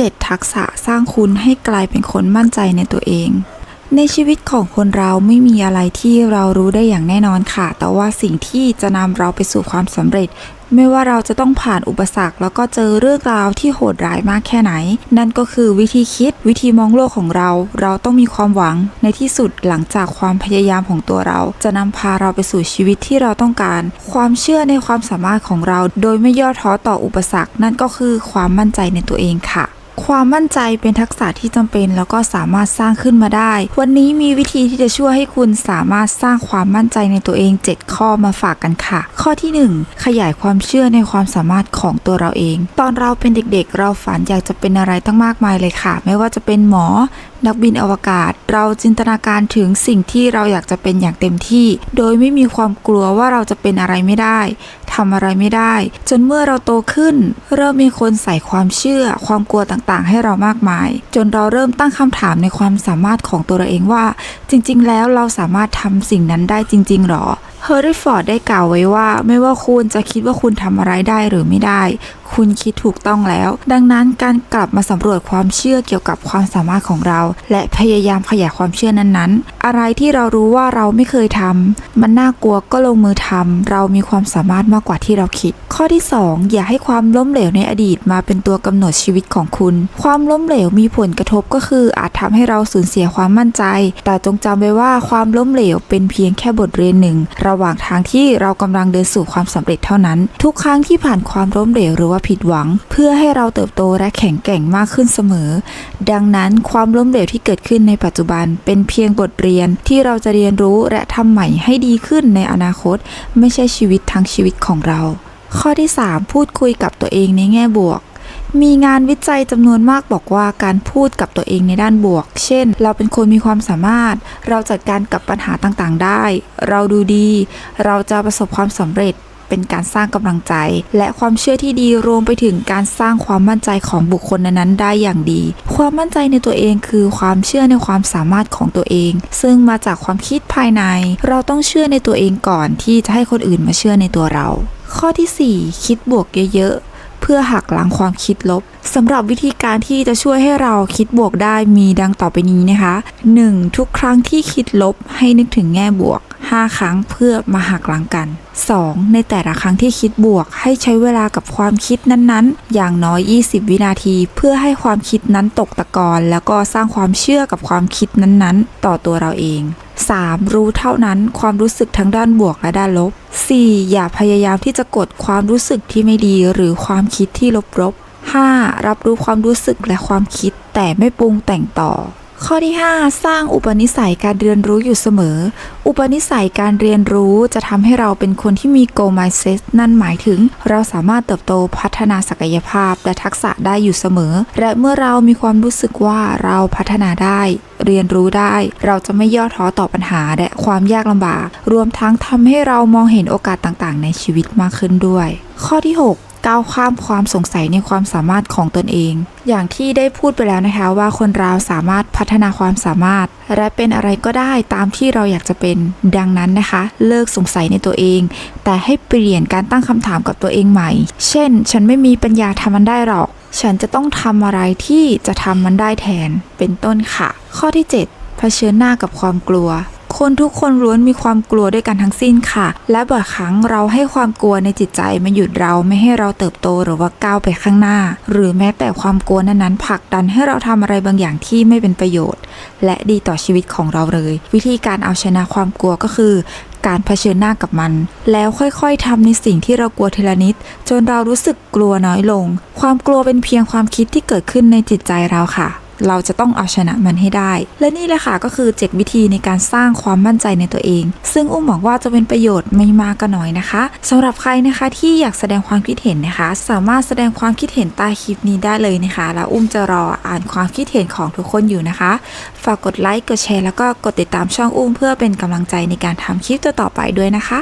7 ทักษะสร้างคุณให้กลายเป็นคนมั่นใจในตัวเอง ในชีวิตของคนเราไม่มีอะไรที่เรารู้ได้อย่างแน่นอนค่ะ แต่ว่าสิ่งที่จะนำเราไปสู่ความสำเร็จ ไม่ว่าเราจะต้องผ่านอุปสรรค แล้วก็เจอเรื่องราวที่โหดร้ายมากแค่ไหน นั่นก็คือวิธีคิดวิธีมองโลกของเรา เราต้องมีความหวังในที่สุดหลังจากความพยายามของตัวเรา จะนำพาเราไปสู่ชีวิตที่เราต้องการ ความเชื่อในความสามารถของเรา โดยไม่ย่อท้อต่ออุปสรรค นั่นก็คือความมั่นใจในตัวเองค่ะ ความมั่นใจเป็นทักษะที่จำเป็น แล้วก็สามารถสร้างขึ้นมาได้ วันนี้มีวิธีที่จะช่วยให้คุณสามารถสร้างความมั่นใจในตัวเอง 7 ข้อมาฝากกันค่ะ ข้อที่ 1 ขยายความเชื่อในความสามารถของตัวเราเอง ตอนเราเป็นเด็กๆ เราฝันอยากจะเป็นอะไรตั้งมากมายเลยค่ะ ไม่ว่าจะเป็นหมอ นักบินอวกาศ เราจินตนาการถึงสิ่งที่เราอยากจะเป็นอย่างเต็มที่ โดยไม่มีความกลัวว่าเราจะเป็นอะไรไม่ได้ทำอะไรไม่ได้ จนเมื่อเราโตขึ้น เริ่มมีคนใส่ความเชื่อ ความกลัวต่างๆ ให้เรามากมาย จนเราเริ่มตั้งคำถามในความสามารถของตัวเราเองว่า จริง ๆ แล้วเราสามารถทำสิ่งนั้นได้จริง ๆหรอ อร์รี่ฟอร์ดได้กล่าวไว้ว่า ไม่ว่าคุณจะคิดว่าคุณทำอะไรได้หรือไม่ได้ คุณคิดถูกต้องแล้ว ดังนั้นการกลับมาสำรวจความเชื่อเกี่ยวกับความสามารถของเรา และพยายามขยายความเชื่อนั้นๆอะไรที่เรารู้ว่าเราไม่เคยทำมันน่ากลัวก็ลงมือทำเรามีความสามารถมากกว่าที่เราคิด ข้อที่ 2 อย่าให้ความล้มเหลวในอดีตมาเป็นตัวกำหนดชีวิตของคุณ ความล้มเหลวมีผลกระทบก็คือ อาจทำให้เราสูญเสียความมั่นใจ แต่จงจำไว้ว่าความล้มเหลวเป็นเพียงแค่บทเรียนหนึ่ง ระหว่างทางที่เรากำลังเดินสู่ความสำเร็จเท่านั้น ทุกครั้งที่ผ่านความล้มเหลวหรือว่าผิดหวัง เพื่อให้เราเติบโตและแข็งแกร่งมากขึ้นเสมอ ดังนั้นความล้มเหลวที่เกิดขึ้นในปัจจุบันเป็นเพียงบทเรียนที่เราจะเรียนรู้และทำใหม่ให้ดีขึ้นในอนาคต ไม่ใช่ชีวิตทั้งชีวิตของเรา ข้อที่ 3 พูดคุยกับตัวเองในแง่บวกมีงานวิจัยจำนวนมากบอกว่าการพูดกับตัวเองในด้านบวก เช่น เราเป็นคนมีความสามารถ เราจัดการกับปัญหาต่างๆได้ เราดูดี เราจะประสบความสำเร็จ เป็นการสร้างกำลังใจ และความเชื่อที่ดีรวมไปถึงการสร้างความมั่นใจของบุคคลนั้นๆได้อย่างดี ความมั่นใจในตัวเองคือความเชื่อในความสามารถของตัวเอง ซึ่งมาจากความคิดภายใน เราต้องเชื่อในตัวเองก่อนที่จะให้คนอื่นมาเชื่อในตัวเรา ข้อทีสี่4 คิดบวกเยอะๆ เพื่อหักล้างความคิดลบสำหรับวิธีการที่จะช่วยให้เราคิดบวกได้มีดังต่อไปนี้นะคะ 1. ทุกครั้งที่คิดลบให้นึกถึงแง่บวก 5 ครั้งเพื่อมาหักหล้างกัน 2. ในแต่ละครั้งที่คิดบวก ให้ใช้เวลากับความคิดนั้นๆ อย่างน้อย 20 วินาที เพื่อให้ความคิดนั้นตกตะกอนแล้วก็สร้างความเชื่อกับความคิดนั้นๆ ต่อตัวเราเอง 3. รู้เท่านั้นความรู้สึกทั้งด้านบวกและด้านลบ 4. อย่าพยายามที่จะกดความรู้สึกที่ไม่ดีหรือความคิดที่ลบๆ 5. รับรู้ความรู้สึกและความคิดแต่ไม่ปรุงแต่งต่อ ข้อที่ 5 สร้างอุปนิสัยการเรียนรู้อยู่เสมอ อุปนิสัยการเรียนรู้จะทำให้เราเป็นคนที่มี goal mindset นั่นหมายถึง เราสามารถเติบโตพัฒนาศักยภาพและทักษะได้อยู่เสมอ และเมื่อเรามีความรู้สึกว่าเราพัฒนาได้ เรียนรู้ได้ เราจะไม่ย่อท้อต่อปัญหาและความยากลำบาก รวมทั้งทำให้เรามองเห็นโอกาสต่างๆ ในชีวิตมากขึ้นด้วย ข้อที่ 6 ก้าวข้ามความสงสัยในความสามารถของตนเอง อย่างที่ได้พูดไปแล้วนะคะว่าคนเราสามารถพัฒนาความสามารถ และเป็นอะไรก็ได้ตามที่เราอยากจะเป็นดังนั้นนะคะ เลิกสงสัยในตัวเอง แต่ให้เปลี่ยนการตั้งคำถามกับตัวเองใหม่ เช่น ฉันไม่มีปัญญาทำมันได้หรอก ฉันจะต้องทำอะไรที่จะทำมันได้แทนเป็นต้นค่ะ ข้อที่ 7 เผชิญหน้ากับความกลัว คนทุกคนล้วนมีความกลัวด้วยกันทั้งสิ้นค่ะ และบ่อยครั้งเราให้ความกลัวในจิตใจมาหยุดเราไม่ให้เราเติบโตหรือว่าก้าวไปข้างหน้า หรือแม้แต่ความกลัวนั้นๆผลักดันให้เราทำอะไรบางอย่างที่ไม่เป็นประโยชน์ และดีต่อชีวิตของเราเลย วิธีการเอาชนะความกลัวก็คือ การเผชิญหน้ากับมัน แล้วค่อยๆทำในสิ่งที่เรากลัวทีละนิด จนเรารู้สึกกลัวน้อยลง ความกลัวเป็นเพียงความคิดที่เกิดขึ้นในจิตใจเราค่ะ เราจะต้องเอาชนะมันให้ได้ และนี่แหละค่ะก็คือ 7 วิธีในการสร้างความมั่นใจในตัวเอง ซึ่งอุ้มหวังว่าจะเป็นประโยชน์ไม่มากก็น้อยนะคะสำหรับใครนะคะที่อยากแสดงความคิดเห็นนะคะ สามารถแสดงความคิดเห็นใต้คลิปนี้ได้เลยนะคะ แล้วอุ้มจะรออ่านความคิดเห็นของทุกคนอยู่นะคะ ฝากกดไลค์กดแชร์แล้วก็กดติดตามช่องอุ้มเพื่อเป็นกำลังใจในการทำคลิปต่อๆไปด้วยนะคะ